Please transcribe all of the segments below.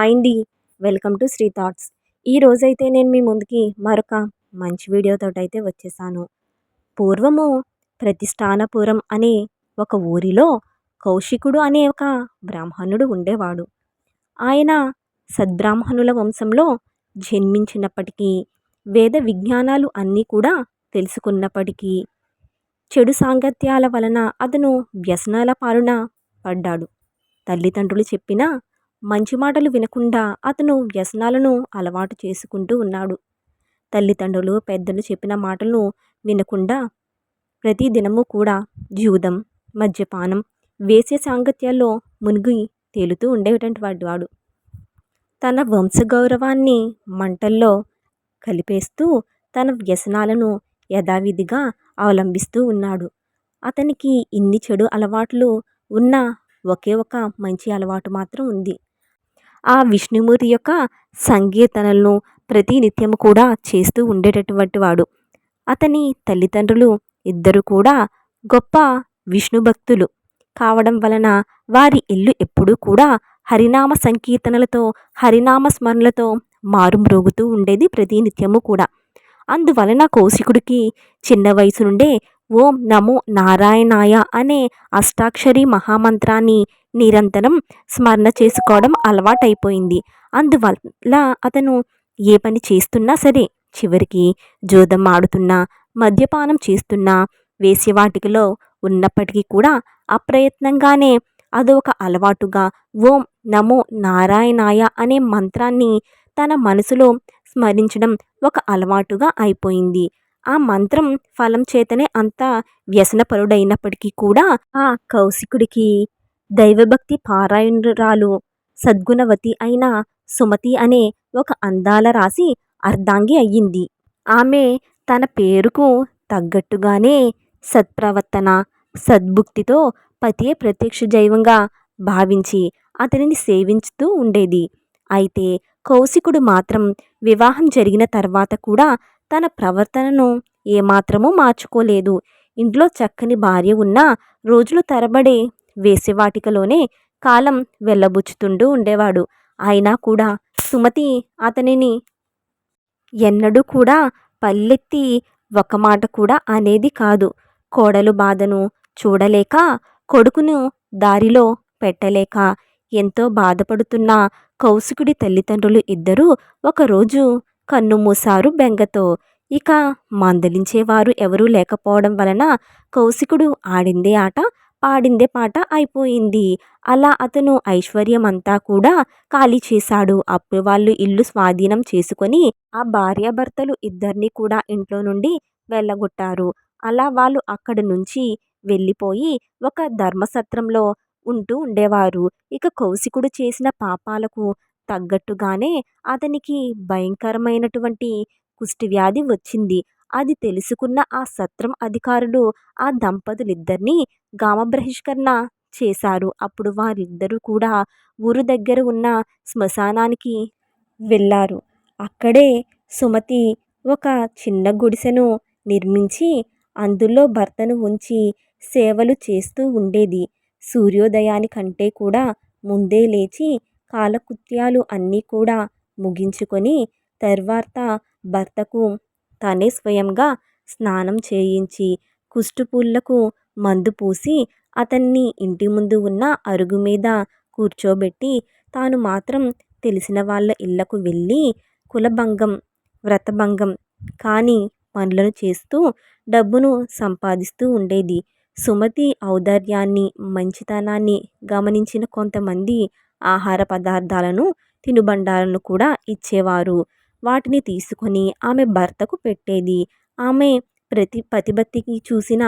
అండి welcome to Shri thoughts. ఈ రోజైతే నేను మీ ముందుకి మరొక మంచి వీడియోతో అయితే వచ్చేసాను. పూర్వము ప్రతిష్టానపురం అనే ఒక ఊరిలో కౌశికుడు అనే ఒక బ్రాహ్మణుడు ఉండేవాడు. ఆయన సద్బ్రాహ్మణుల వంశంలో జన్మించినప్పటికీ వేద విజ్ఞానాలు అన్నీ కూడా తెలుసుకున్నప్పటికీ చెడు సాంగత్యాల వలన అతను వ్యసనాల పాలన పడ్డాడు. తల్లిదండ్రులు చెప్పిన మంచి మాటలు వినకుండా అతను వ్యసనాలను అలవాటు చేసుకుంటూ ఉన్నాడు. తల్లిదండ్రులు పెద్దలు చెప్పిన మాటలను వినకుండా ప్రతి దినము కూడా జూదం మద్యపానం వేసే సాంగత్యాల్లో మునిగి తేలుతూ ఉండేటువంటి వాడు. తన వంశగౌరవాన్ని మంటల్లో కలిపేస్తూ తన వ్యసనాలను యథావిధిగా అవలంబిస్తూ ఉన్నాడు. అతనికి ఇన్ని చెడు అలవాట్లు ఉన్న ఒకే ఒక మంచి అలవాటు మాత్రం ఉంది. ఆ విష్ణుమూర్తి యొక్క సంకీర్తనలను ప్రతినిత్యం కూడా చేస్తూ ఉండేటటువంటి వాడు. అతని తల్లిదండ్రులు ఇద్దరు కూడా గొప్ప విష్ణు భక్తులు. కావడం వలన వారి ఇల్లు ఎప్పుడూ కూడా హరినామ సంకీర్తనలతో హరినామ స్మరణలతో మారుమ్రోగుతూ ఉండేది ప్రతినిత్యము కూడా. అందువలన కౌశికుడికి చిన్న వయసు నుండే ఓం నమో నారాయణాయ అనే అష్టాక్షరి మహామంత్రాన్ని నిరంతరం స్మరణ చేసుకోవడం అలవాటైపోయింది. అందువల్ల అతను ఏ పని చేస్తున్నా సరే చివరికి జోదం ఆడుతున్నా మద్యపానం చేస్తున్నా వేసేవాటికలో ఉన్నప్పటికీ కూడా అప్రయత్నంగానే అదొక అలవాటుగా ఓం నమో నారాయణాయ అనే మంత్రాన్ని తన మనసులో స్మరించడం ఒక అలవాటుగా అయిపోయింది. ఆ మంత్రం ఫలం చేతనే అంత వ్యసనపరుడైనప్పటికీ కూడా ఆ కౌశికుడికి దైవభక్తి పారాయణురాలు సద్గుణవతి అయిన సుమతి అనే ఒక అందాల రాసి అర్ధాంగి అయ్యింది. ఆమె తన పేరుకు తగ్గట్టుగానే సత్ప్రవర్తన సద్భుక్తితో పతియే ప్రత్యక్ష జైవంగా భావించి అతనిని సేవించుతూ ఉండేది. అయితే కౌశికుడు మాత్రం వివాహం జరిగిన తర్వాత కూడా తన ప్రవర్తనను ఏమాత్రమూ మార్చుకోలేదు. ఇంట్లో చక్కని భార్య ఉన్న రోజులు తరబడి వేసేవాటికలోనే కాలం వెళ్ళబుచ్చుతుంటూ ఉండేవాడు. అయినా కూడా సుమతి అతనిని ఎన్నడూ కూడా పల్లెత్తి ఒక మాట కూడా అనేది కాదు. కోడలు బాధను చూడలేక కొడుకును దారిలో పెట్టలేక ఎంతో బాధపడుతున్న కౌశికుడి తల్లిదండ్రులు ఇద్దరూ ఒకరోజు కన్నుమూసారు బెంగతో. ఇక మందలించేవారు ఎవరూ లేకపోవడం వలన కౌశికుడు ఆడిందే ఆట పాడిందే పాట అయిపోయింది. అలా అతను ఐశ్వర్యం అంతా కూడా ఖాళీ చేశాడు. అప్పుడు వాళ్ళు ఇల్లు స్వాధీనం చేసుకొని ఆ భార్యాభర్తలు ఇద్దరిని కూడా ఇంట్లో నుండి వెళ్ళగొట్టారు. అలా వాళ్ళు అక్కడి నుంచి వెళ్ళిపోయి ఒక ధర్మసత్రంలో ఉంటూ ఉండేవారు. ఇక కౌశికుడు చేసిన పాపాలకు తగ్గట్టుగానే అతనికి భయంకరమైనటువంటి కుష్ఠవ్యాధి వచ్చింది. అది తెలుసుకున్న ఆ సత్రం అధికారులు ఆ దంపతులిద్దరినీ గామబహిష్కరణ చేశారు. అప్పుడు వారిద్దరూ కూడా ఊరు దగ్గర ఉన్న శ్మశానానికి వెళ్ళారు. అక్కడే సుమతి ఒక చిన్న గుడిసెను నిర్మించి అందులో భర్తను ఉంచి సేవలు చేస్తూ ఉండేది. సూర్యోదయానికంటే కూడా ముందే లేచి కాలకృత్యాలు అన్నీ కూడా ముగించుకొని తర్వాత భర్తకు తనే స్వయంగా స్నానం చేయించి కుష్టుపుళ్ళకు మందు పూసి అతన్ని ఇంటి ముందు ఉన్న అరుగు మీద కూర్చోబెట్టి తాను మాత్రం తెలిసిన వాళ్ళ ఇళ్ళకు వెళ్ళి కులభంగం వ్రతభంగం కాని పనులను చేస్తూ డబ్బును సంపాదిస్తూ ఉండేది. సుమతి ఔదార్యాన్ని మంచితనాన్ని గమనించిన కొంతమంది ఆహార పదార్థాలను తినుబండాలను కూడా ఇచ్చేవారు. వాటిని తీసుకొని ఆమె భర్తకు పెట్టేది. ఆమె ప్రతి ప్రతిపత్తికి చూసిన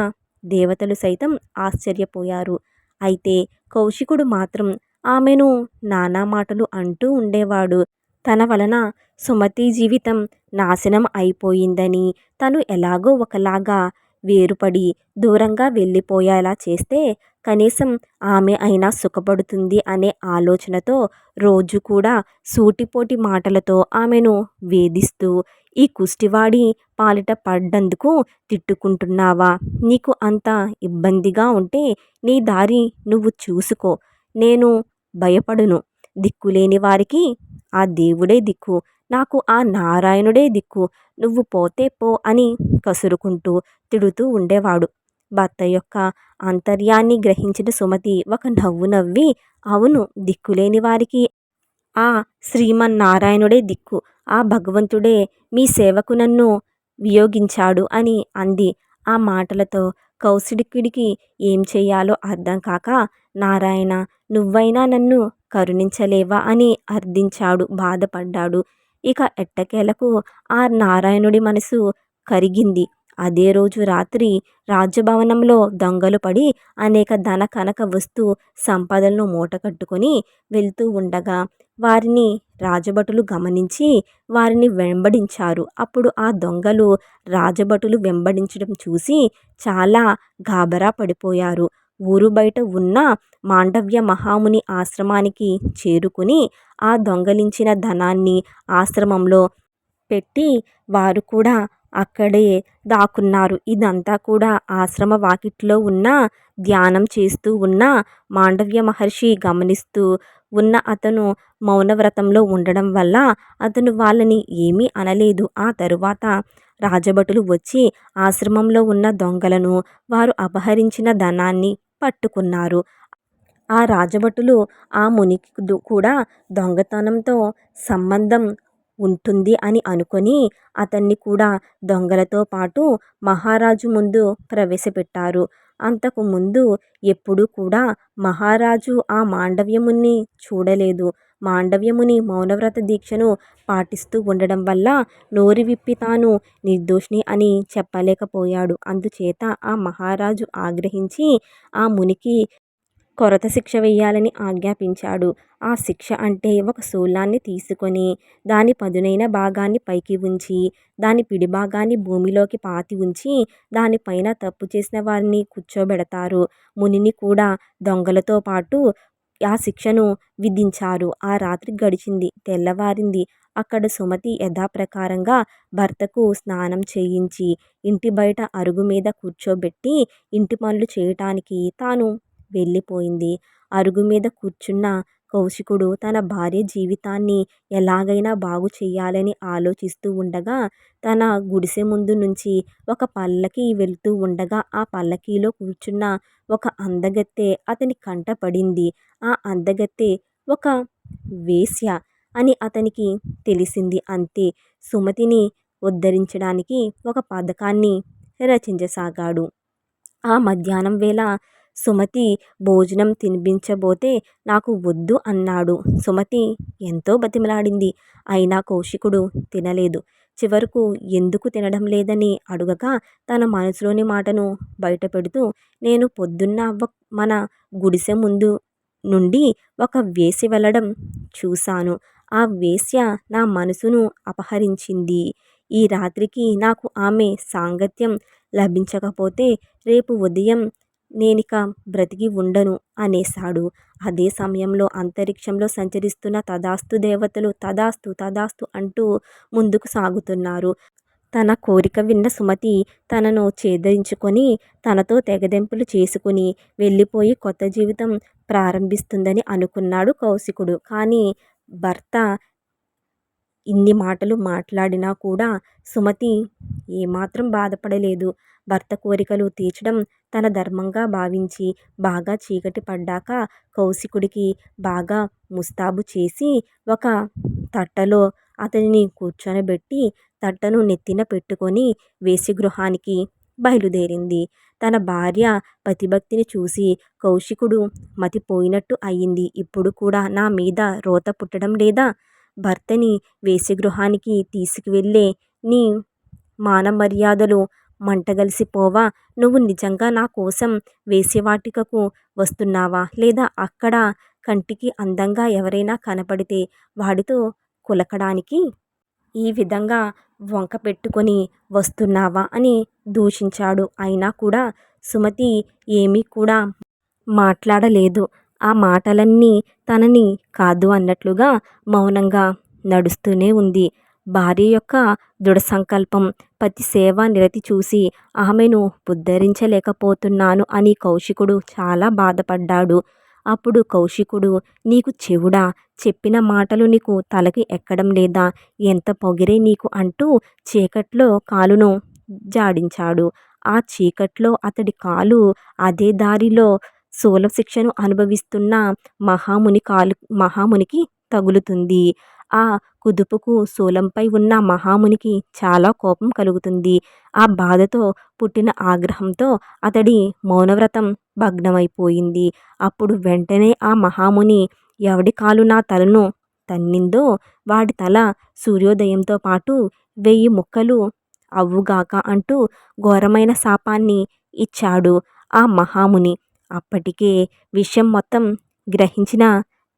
దేవతలు సైతం ఆశ్చర్యపోయారు. అయితే కౌశికుడు మాత్రం ఆమెను నానా మాటలు అంటూ ఉండేవాడు. తన వలన సుమతి జీవితం నాశనం అయిపోయిందని తను ఎలాగో ఒకలాగా వేరుపడి దూరంగా వెళ్ళిపోయేలా చేస్తే కనీసం ఆమె అయినా సుఖపడుతుంది అనే ఆలోచనతో రోజు కూడా సూటిపోటి మాటలతో ఆమెను వేధిస్తూ ఈ కుష్టివాడి పాలిట పడ్డందుకు తిట్టుకుంటున్నావా? నీకు అంత ఇబ్బందిగా ఉంటే నీ దారి నువ్వు చూసుకో. నేను భయపడును. దిక్కులేని వారికి ఆ దేవుడే దిక్కు. నాకు ఆ నారాయణుడే దిక్కు. నువ్వు పోతే పో అని కసురుకుంటూ తిడుతూ ఉండేవాడు. భర్త యొక్క అంతర్యాన్ని గ్రహించిన సుమతి ఒక నవ్వు నవ్వి అవును దిక్కులేని వారికి ఆ శ్రీమన్నారాయణుడే దిక్కు. ఆ భగవంతుడే మీ సేవకు నన్ను వియోగించాడు అని అంది. ఆ మాటలతో కౌశిడికుడికి ఏం చేయాలో అర్థం కాక నారాయణ నువ్వైనా నన్ను కరుణించలేవా అని అర్థించాడు. బాధపడ్డాడు. ఇక ఎట్టకేలకు ఆ నారాయణుడి మనసు కరిగింది. అదే రోజు రాత్రి రాజభవనంలో దొంగలు పడి అనేక ధన కనక వస్తు సంపదలను మూటకట్టుకుని వెళ్తూ ఉండగా వారిని రాజభటులు గమనించి వారిని వెంబడించారు. అప్పుడు ఆ దొంగలు రాజభటులు వెంబడించడం చూసి చాలా గాబరా పడిపోయారు. ఊరు బయట ఉన్న మాండవ్య మహాముని ఆశ్రమానికి చేరుకుని ఆ దొంగలించిన ధనాన్ని ఆశ్రమంలో పెట్టి వారు కూడా అక్కడే దాక్కున్నారు. ఇదంతా కూడా ఆశ్రమ వాకిట్లో ఉన్న ధ్యానం చేస్తూ ఉన్న మాండవ్య మహర్షి గమనిస్తూ ఉన్న అతను మౌనవ్రతంలో ఉండడం వల్ల అతను వాళ్ళని ఏమీ అనలేదు. ఆ తరువాత రాజభటులు వచ్చి ఆశ్రమంలో ఉన్న దొంగలను వారు అపహరించిన ధనాన్ని పట్టుకున్నారు. ఆ రాజభటులు ఆ మునికి కూడా దొంగతనంతో సంబంధం ఉంటుంది అని అనుకొని అతన్ని కూడా దొంగలతో పాటు మహారాజు ముందు ప్రవేశపెట్టారు. అంతకు ముందు ఎప్పుడూ కూడా మహారాజు ఆ మాండవ్యముని చూడలేదు. మాండవ్యముని మౌనవ్రత దీక్షను పాటిస్తూ ఉండడం వల్ల నోరు విప్పి తాను నిర్దోషిని అని చెప్పలేకపోయాడు. అందుచేత ఆ మహారాజు ఆగ్రహించి ఆ మునికి కొరత శిక్ష వేయాలని ఆజ్ఞాపించాడు. ఆ శిక్ష అంటే ఒక శూలాన్ని తీసుకొని దాని పదునైన భాగాన్ని పైకి ఉంచి దాని పిడి భాగాన్ని భూమిలోకి పాతి ఉంచి దానిపైన తప్పు చేసిన వారిని కూర్చోబెడతారు. మునిని కూడా దొంగలతో పాటు ఆ శిక్షను విధించారు. ఆ రాత్రి గడిచింది తెల్లవారింది. అక్కడ సుమతి యథాప్రకారంగా భర్తకు స్నానం చేయించి ఇంటి బయట అరుగు మీద కూర్చోబెట్టి ఇంటి పనులు చేయటానికి తాను వెళ్ళిపోయింది. అరుగు మీద కూర్చున్న కౌశికుడు తన భార్య జీవితాన్ని ఎలాగైనా బాగు చేయాలని ఆలోచిస్తూ ఉండగా తన గుడిసె ముందు నుంచి ఒక పల్లకి వెళ్తూ ఉండగా ఆ పల్లకీలో కూర్చున్న ఒక అందగత్తె అతని కంట పడింది. ఆ అందగత్తె ఒక వేశ్య అని అతనికి తెలిసింది అంతే. సుమతిని ఉద్ధరించడానికి ఒక పథకాన్ని రచించసాగాడు. ఆ మధ్యాహ్నం వేళ సుమతి భోజనం తినిపించబోతే నాకు వద్దు అన్నాడు. సుమతి ఎంతో బతిమలాడింది. అయినా కౌశికుడు తినలేదు. చివరకు ఎందుకు తినడం లేదని అడుగగా తన మనసులోని మాటను బయటపెడుతూ నేను పొద్దున్న మన గుడిసె ముందు నుండి ఒక వేసి వెళ్ళడం చూశాను. ఆ వేశ్య నా మనసును అపహరించింది. ఈ రాత్రికి నాకు ఆమె సాంగత్యం లభించకపోతే రేపు ఉదయం నేనిక బ్రతికి ఉండను అనేశాడు. అదే సమయంలో అంతరిక్షంలో సంచరిస్తున్న తదాస్తు దేవతలు తదాస్తు తదాస్తు అంటూ ముందుకు సాగుతున్నారు. తన కోరిక విన్న సుమతి తనను ఛేదరించుకొని తనతో తెగదెంపులు చేసుకుని వెళ్ళిపోయి కొత్త జీవితం ప్రారంభిస్తుందని అనుకున్నాడు కౌశికుడు. కానీ భర్త ఇన్ని మాటలు మాట్లాడినా కూడా సుమతి ఏమాత్రం బాధపడలేదు. భర్త కోరికలు తీర్చడం తన ధర్మంగా భావించి బాగా చీకటి పడ్డాక కౌశికుడికి బాగా ముస్తాబు చేసి ఒక తట్టలో అతనిని కూర్చొనబెట్టి తట్టను నెత్తిన పెట్టుకొని వేశ్యగృహానికి బయలుదేరింది. తన భార్య పతిభక్తిని చూసి కౌశికుడు మతిపోయినట్టు అయింది. ఇప్పుడు కూడా నా మీద రోత పుట్టడం లేదా? భర్తని వేశ్యగృహానికి తీసుకువెళ్ళే నీ మానమర్యాదలు మంటగలిసిపోవా? నువ్వు నిజంగా నా కోసం వేశ్యవాటికకు వస్తున్నావా? లేదా అక్కడ కంటికి అందంగా ఎవరైనా కనపడితే వాడితో కులకడానికి ఈ విధంగా వంక పెట్టుకొని వస్తున్నావా? అని దూషించాడు. అయినా కూడా సుమతి ఏమీ కూడా మాట్లాడలేదు. ఆ మాటలన్నీ తనని కాదు అన్నట్లుగా మౌనంగా నడుస్తూనే ఉంది. భార్య యొక్క దృఢ సంకల్పం పతి సేవా నిరతి చూసి ఆమెను ఉద్ధరించలేకపోతున్నాను అని కౌశికుడు చాలా బాధపడ్డాడు. అప్పుడు కౌశికుడు నీకు చెవుడా? చెప్పిన మాటలు నీకు తలకి ఎక్కడం లేదా? ఎంత పొగిరే నీకు? అంటూ చీకట్లో కాలును జాడించాడు. ఆ చీకట్లో అతడి కాలు అదే దారిలో శూల శిక్షను అనుభవిస్తున్న మహాముని కాలు మహామునికి తగులుతుంది. ఆ కుదుపుకు శూలంపై ఉన్న మహామునికి చాలా కోపం కలుగుతుంది. ఆ బాధతో పుట్టిన ఆగ్రహంతో అతడి మౌనవ్రతం భగ్నమైపోయింది. అప్పుడు వెంటనే ఆ మహాముని ఎవడి కాలు నా తలను తన్నిందో వాడి తల సూర్యోదయంతో పాటు వెయ్యి ముక్కలు అవ్వుగాక అంటూ ఘోరమైన శాపాన్ని ఇచ్చాడు ఆ మహాముని. అప్పటికే విషయం మొత్తం గ్రహించిన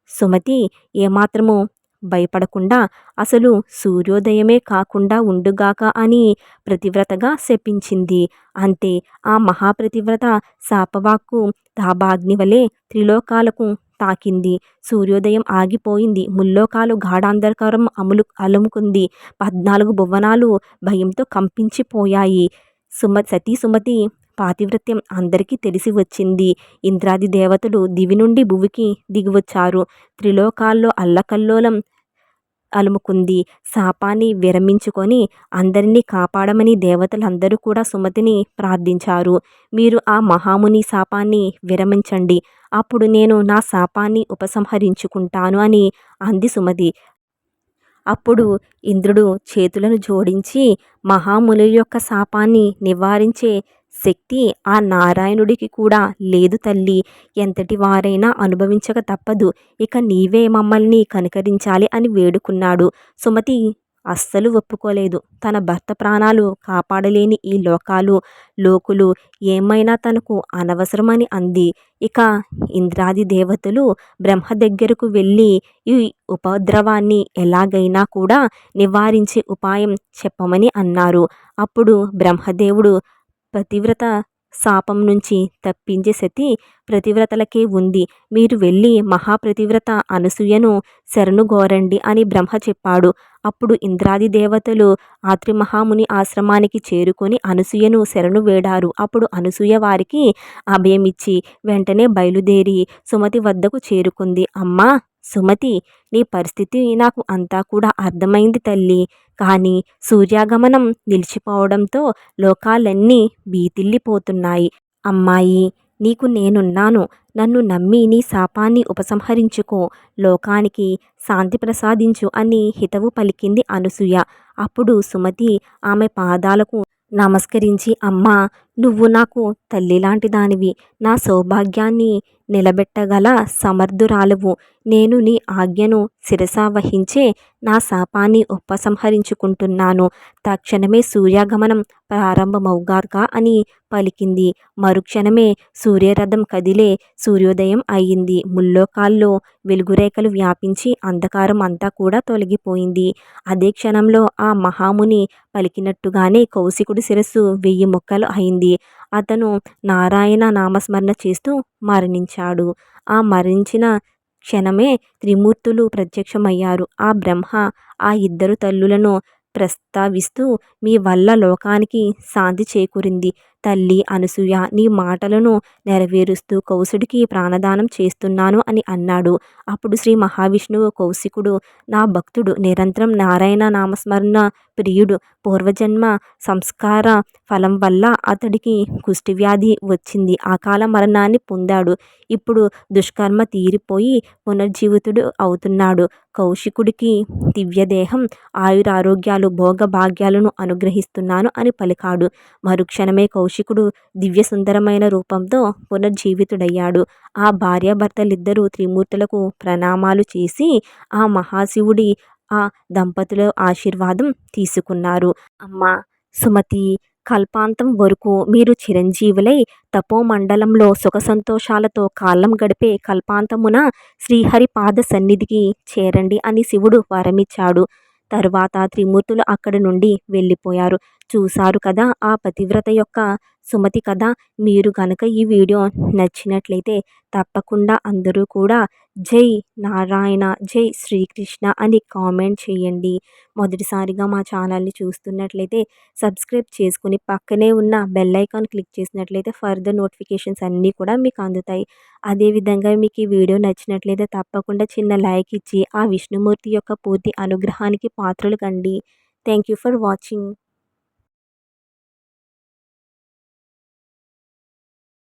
సుమతి ఏమాత్రమూ భయపడకుండా అసలు సూర్యోదయమే కాకుండా ఉండుగాక అని ప్రతివ్రతగా శపించింది. అంతే ఆ మహాప్రతివ్రత శాపవాక్కు తాబాగ్ని వలె త్రిలోకాలకు తాకింది. సూర్యోదయం ఆగిపోయింది. ముల్లోకాలు గాఢాంధకారం అములు అలుముకుంది. పద్నాలుగు భువనాలు భయంతో కంపించిపోయాయి. సుమ సతీ సుమతి పాతివ్రత్యం అందరికీ తెలిసి వచ్చింది. ఇంద్రాది దేవతలు దివి నుండి భువికి దిగివచ్చారు. త్రిలోకాల్లో అల్లకల్లోలం అలుముకుంది. శాపాన్ని విరమించుకొని అందరినీ కాపాడమని దేవతలందరూ కూడా సుమతిని ప్రార్థించారు. మీరు ఆ మహాముని శాపాన్ని విరమించండి. అప్పుడు నేను నా శాపాన్ని ఉపసంహరించుకుంటాను అని అంది సుమతి. అప్పుడు ఇంద్రుడు చేతులను జోడించి మహాముని యొక్క శాపాన్ని నివారించే శక్తి ఆ నారాయణుడికి కూడా లేదు తల్లి. ఎంతటి వారైనా అనుభవించక తప్పదు. ఇక నీవే మమ్మల్ని కనికరించాలి అని వేడుకున్నాడు. సుమతి అస్సలు ఒప్పుకోలేదు. తన భర్త ప్రాణాలు కాపాడలేని ఈ లోకాలు లోకులు ఏమైనా తనకు అనవసరమని అంది. ఇక ఇంద్రాది దేవతలు బ్రహ్మ దగ్గరకు వెళ్ళి ఈ ఉపద్రవాన్ని ఎలాగైనా కూడా నివారించే ఉపాయం చెప్పమని అన్నారు. అప్పుడు బ్రహ్మదేవుడు పతివ్రత శాపం నుంచి తప్పించే శక్తి ప్రతివ్రతలకే ఉంది. మీరు వెళ్ళి మహాప్రతివ్రత అనసూయను శరణుగోరండి అని బ్రహ్మ చెప్పాడు. అప్పుడు ఇంద్రాది దేవతలు ఆత్రి మహాముని ఆశ్రమానికి చేరుకొని అనసూయను శరణు వేడారు. అప్పుడు అనసూయ వారికి అభయమిచ్చి వెంటనే బయలుదేరి సుమతి వద్దకు చేరుకుంది. అమ్మా! సుమతి నీ పరిస్థితి నాకు అంతా కూడా అర్థమైంది తల్లి. కానీ సూర్యాగమనం నిలిచిపోవడంతో లోకాలన్నీ బీతిల్లిపోతున్నాయి. అమ్మాయి నీకు నేనున్నాను. నన్ను నమ్మి నీ శాపాన్ని ఉపసంహరించుకో. లోకానికి శాంతి ప్రసాదించు అని హితవు పలికింది అనసూయ. అప్పుడు సుమతి ఆమె పాదాలకు నమస్కరించి అమ్మా నువ్వు నాకు తల్లి లాంటి దానివి. నా సౌభాగ్యాన్ని నిలబెట్టగల సమర్థురాలువు. నేను నీ ఆజ్ఞను శిరస వహించే నా శాపాన్ని ఉపసంహరించుకుంటున్నాను. తక్షణమే సూర్యాగమనం ప్రారంభమవుగాక అని పలికింది. మరుక్షణమే సూర్యరథం కదిలే సూర్యోదయం అయ్యింది. ముల్లోకాల్లో వెలుగురేఖలు వ్యాపించి అంధకారం అంతా కూడా తొలగిపోయింది. అదే క్షణంలో ఆ మహాముని పలికినట్టుగానే కౌశికుడి శిరస్సు వెయ్యి ముక్కలు అయింది. అతను నారాయణ నామస్మరణ చేస్తూ మరణించాడు. ఆ మరణించిన క్షణమే త్రిమూర్తులు ప్రత్యక్షమయ్యారు. ఆ బ్రహ్మ ఆ ఇద్దరు తల్లులను ప్రస్తావిస్తూ మీ వల్ల లోకానికి శాంతి చేకూరింది. తల్లి అనసూయ నీ మాటలను నెరవేరుస్తూ కౌసుడికి ప్రాణదానం చేస్తున్నాను అని అన్నాడు. అప్పుడు శ్రీ మహావిష్ణువు కౌశికుడు నా భక్తుడు నిరంతరం నారాయణ నామస్మరణ ప్రియుడు పూర్వజన్మ సంస్కార ఫలం వల్ల అతడికి కుష్టివ్యాధి వచ్చింది. అకాల మరణాన్ని పొందాడు. ఇప్పుడు దుష్కర్మ తీరిపోయి పునర్జీవితుడు అవుతున్నాడు. కౌశికుడికి దివ్యదేహం ఆయురారోగ్యాలు భోగభాగ్యాలను అనుగ్రహిస్తున్నాను అని పలికాడు. మరుక్షణమే కౌశికుడు దివ్య సుందరమైన రూపంతో పునర్జీవితుడయ్యాడు. ఆ భార్యాభర్తలిద్దరూ త్రిమూర్తులకు ప్రణామాలు చేసి ఆ మహాశివుడి ఆ దంపతుల ఆశీర్వాదం తీసుకున్నారు. అమ్మ సుమతి కల్పాంతం వరకు మీరు చిరంజీవులై తపోమండలంలో సుఖ సంతోషాలతో కాలం గడిపే కల్పాంతమున శ్రీహరి పాద సన్నిధికి చేరండి అని శివుడు వరమిచ్చాడు. తరువాత త్రిమూర్తులు అక్కడి నుండి వెళ్ళిపోయారు. చూశారు కదా ఆ పతివ్రత యొక్క సుమతి కథ మీరు కనుక ఈ వీడియో నచ్చినట్లయితే తప్పకుండా అందరూ కూడా జై నారాయణ జై శ్రీకృష్ణ అని కామెంట్ చేయండి. మొదటిసారిగా మా ఛానల్ని చూస్తున్నట్లయితే సబ్స్క్రైబ్ చేసుకుని పక్కనే ఉన్న బెల్ ఐకాన్ క్లిక్ చేసినట్లయితే ఫర్దర్ నోటిఫికేషన్స్ అన్నీ కూడా మీకు అందుతాయి. అదేవిధంగా మీకు ఈ వీడియో నచ్చినట్లయితే తప్పకుండా చిన్న లైక్ ఇచ్చి ఆ విష్ణుమూర్తి యొక్క పూర్తి అనుగ్రహానికి పాత్రలు కండి. Thank you for watching.